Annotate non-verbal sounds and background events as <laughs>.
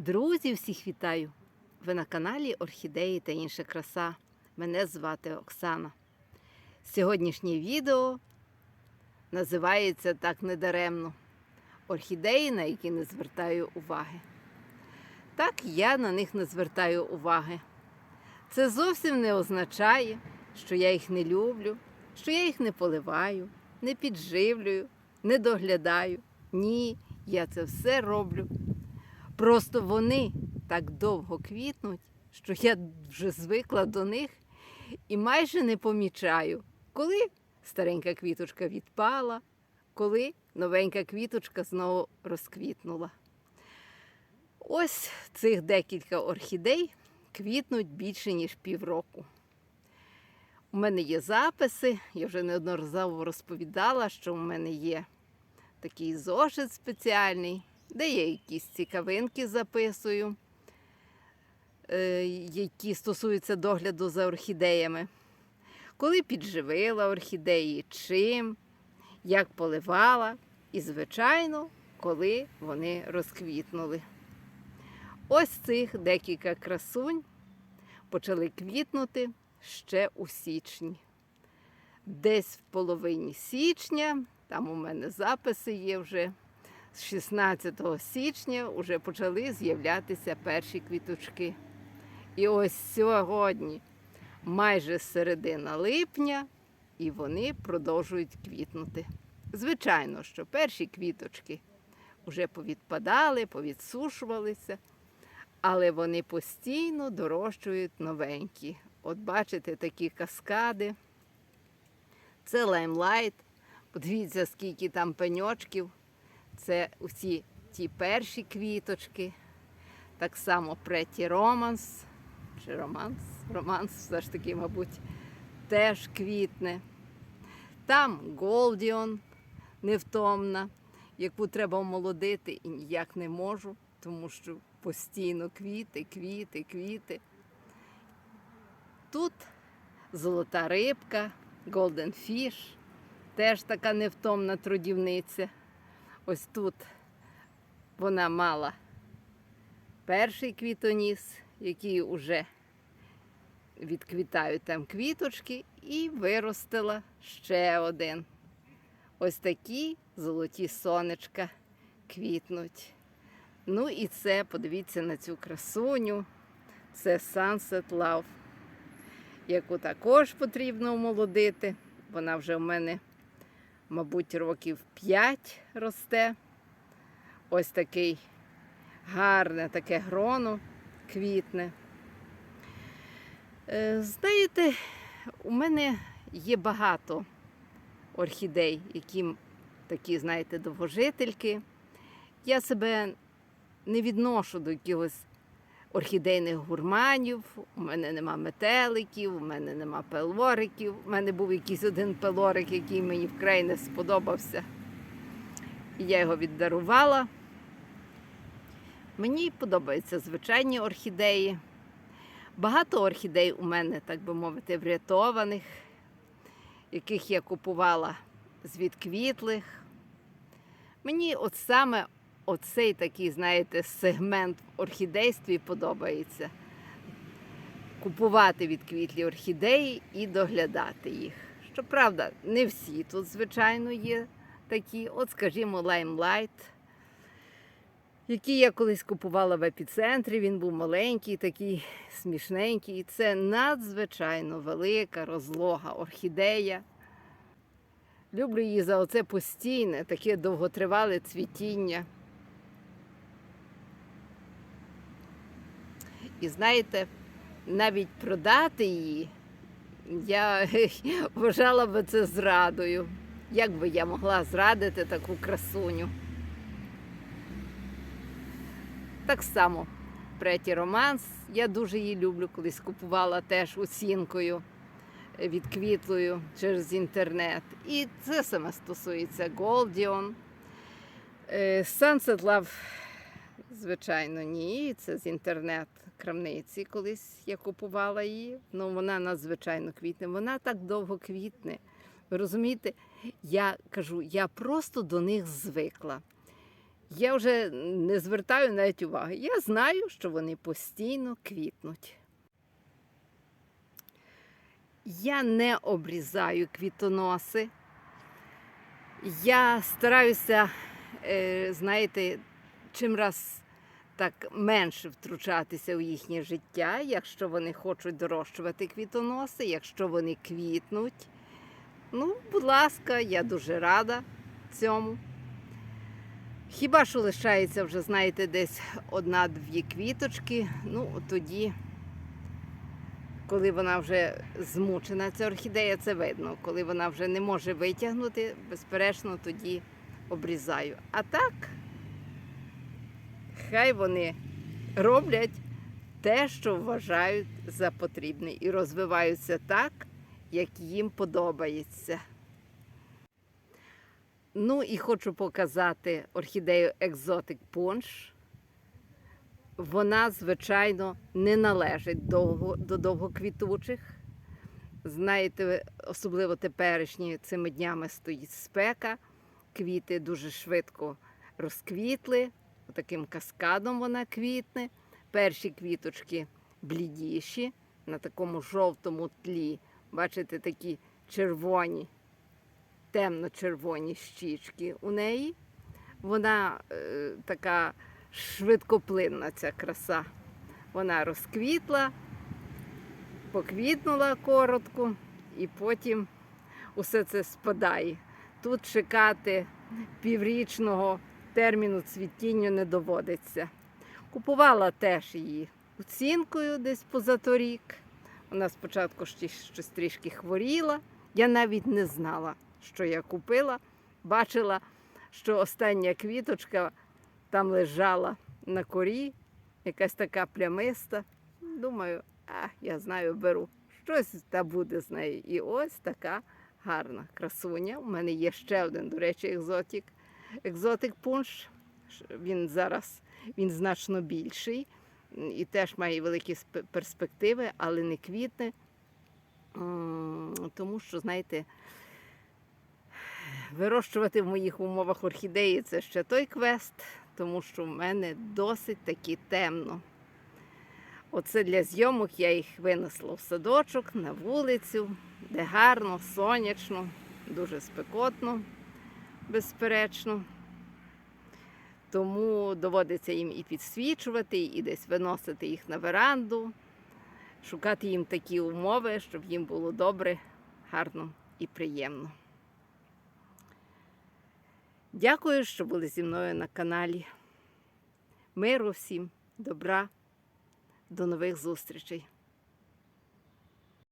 Друзі, всіх вітаю! Ви на каналі Орхідеї та інша краса. Мене звати Оксана. Сьогоднішнє відео називається так недаремно Орхідеї, на які не звертаю уваги. Так, я на них не звертаю уваги. Це зовсім не означає, що я їх не люблю, що я їх не поливаю, не підживлюю, не доглядаю. Ні, я це все роблю. Просто вони так довго квітнуть, що я вже звикла до них і майже не помічаю, коли старенька квіточка відпала, коли новенька квіточка знову розквітнула. Ось цих декілька орхідей квітнуть більше, ніж півроку. У мене є записи, я вже неодноразово розповідала, що у мене є такий зошит спеціальний, де я якісь цікавинки записую, е, які стосуються догляду за орхідеями. Коли підживила орхідеї, чим, як поливала, і, звичайно, коли вони розквітнули. Ось цих декілька красунь почали квітнути ще у січні. Десь в половині січня, там у мене записи є вже з 16 січня вже почали з'являтися перші квіточки. І ось сьогодні майже середина липня, і вони продовжують квітнути. Звичайно, що перші квіточки вже повідпадали, повідсушувалися, але вони постійно дорощують новенькі. От бачите такі каскади. Це лаймлайт. Подивіться, скільки там пеньочків. Це усі ті перші квіточки. Так само Преті Романс. Чи Романс? Романс все ж таки, мабуть, теж квітне. Там Голдіон невтомна, яку треба омолодити і ніяк не можу, тому що постійно квіти, квіти, квіти. Тут золота рибка, Golden Fish, теж така невтомна трудівниця. Ось тут вона мала перший квітоніс, який вже відквітають там квіточки, і виростила ще один. Ось такі золоті сонечка квітнуть. Ну і це, подивіться на цю красуню. Це Sunset Love, яку також потрібно омолодити. Вона вже в мене мабуть, років 5 росте. Ось такий гарне таке гроно квітне. Е, Знаєте, у мене є багато орхідей, які такі, знаєте, довгожительки. Я себе не відношу до якихось орхідейних гурманів, у мене нема метеликів, у мене нема пелориків. У мене був якийсь один пелорик, який мені вкрай не сподобався. І я його віддарувала. Мені подобаються звичайні орхідеї. Багато орхідей у мене, так би мовити, врятованих, яких я купувала з відквітлих. Мені от саме оцей такий, знаєте, сегмент в орхідействі подобається. Купувати відквітлі орхідеї і доглядати їх. Щоправда, не всі тут, звичайно, є такі. От, скажімо, лаймлайт, який я колись купувала в епіцентрі. Він був маленький, такий смішненький. Це надзвичайно велика розлога орхідея. Люблю її за оце постійне, таке довготривале цвітіння. І знаєте, навіть продати її, я <laughs> вважала би це зрадою. Як би я могла зрадити таку красуню? Так само Преті Романс. Я дуже її люблю, колись купувала теж оцінкою відквітлою через інтернет. І це саме стосується Голдіон. Sunset Love Звичайно, ні. Це з інтернет-крамниці. Колись я купувала її. Ну, вона надзвичайно квітне. Вона так довго квітне. Ви розумієте, я кажу, я просто до них звикла. Я вже не звертаю навіть уваги. Я знаю, що вони постійно квітнуть. Я не обрізаю квітоноси. Я стараюся, е, знаєте, чим раз так менше втручатися у їхнє життя, якщо вони хочуть дорощувати квітоноси, якщо вони квітнуть. Ну, будь ласка, я дуже рада цьому. Хіба що лишається вже, знаєте, десь одна-дві квіточки, ну тоді, коли вона вже змучена, ця орхідея, це видно. Коли вона вже не може витягнути, безперечно, тоді обрізаю. А так, хай вони роблять те, що вважають за потрібне, і розвиваються так, як їм подобається. Ну і хочу показати орхідею Exotic Punch. Вона, звичайно, не належить довго, до довгоквітучих. Знаєте, особливо теперішні цими днями стоїть спека. Квіти дуже швидко розквітли. Таким каскадом вона квітне. Перші квіточки блідіші, на такому жовтому тлі. Бачите, такі червоні темно-червоні щічки у неї. Вона е, така швидкоплинна ця краса. Вона розквітла, поквітнула коротко, і потім усе це спадає. Тут чекати піврічного терміну цвітіння не доводиться. Купувала теж її оцінкою десь позаторік. Вона спочатку щось трішки хворіла. Я навіть не знала, що я купила. Бачила, що остання квіточка там лежала на корі, якась така плямиста. Думаю, а, я знаю, беру. Щось та буде з нею. І ось така гарна красуня. У мене є ще один, до речі, екзотик. Екзотик пунш. Він зараз він значно більший і теж має великі перспективи, але не квітне. Тому що, знаєте, вирощувати в моїх умовах орхідеї це ще той квест, тому що в мене досить таки темно. Оце для зйомок я їх винесла в садочок на вулицю, де гарно, сонячно, дуже спекотно, безперечно. Тому доводиться їм і підсвічувати, і десь виносити їх на веранду, шукати їм такі умови, щоб їм було добре, гарно і приємно. Дякую, що були зі мною на каналі. Миру всім, добра, до нових зустрічей!